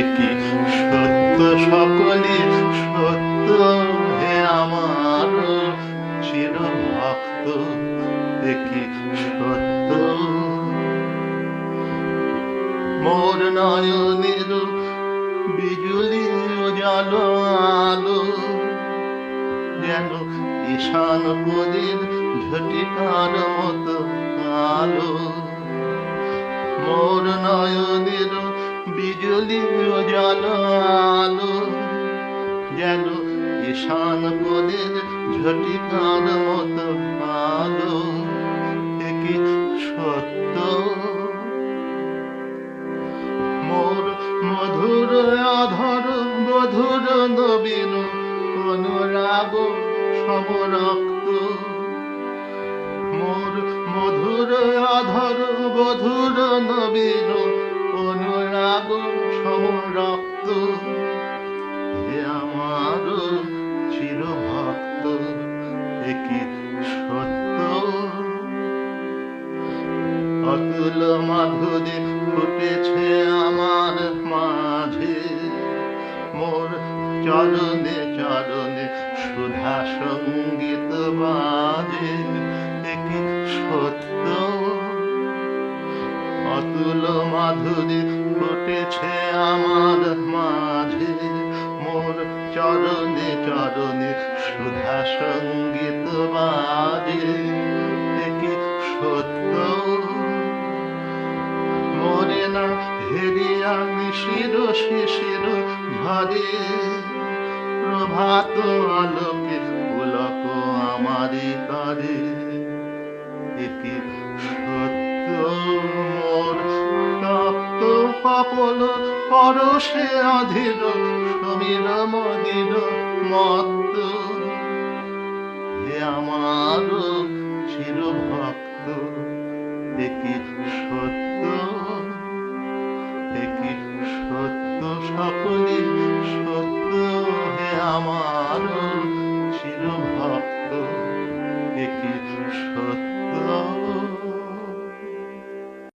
একই সত্য সকলে সত্য হে আমার চির ভক্ত একই সত্য। মোর নয়নের বিজুলি জালো আলো, যেন ঈশান ঝটিকার মতো বিজুলি জালো আলো যেন ঈশান প্রদীপ ঝটিকার মতো আলো একই সত্য? মোর মধুর আধর মধুর নবীন অনুরাগ সমরক্ত মোর মধুর আধর মধুর নবীন সমরক্ত হে আমার চির ভক্ত একই সত্য? অতুল মাধুরী ফুটেছে আমার মাঝে, মোর চরণে চরণে সুধা সংগীত বাজে একই সত্য? অতুল মাধুরী ফুটেছে আমার মাঝে। মোর চরণে চরণে সুধা সংগীত বাজে। একই সত্য? মরে না হেরিয়া শির শিশির ঝরে প্রভাত আলোকে পুলক আমারি করে একে মোর তপ্ত পাপল পরশে অধীর সমীর মদির মত্ত। হে আমার চির ভক্ত একে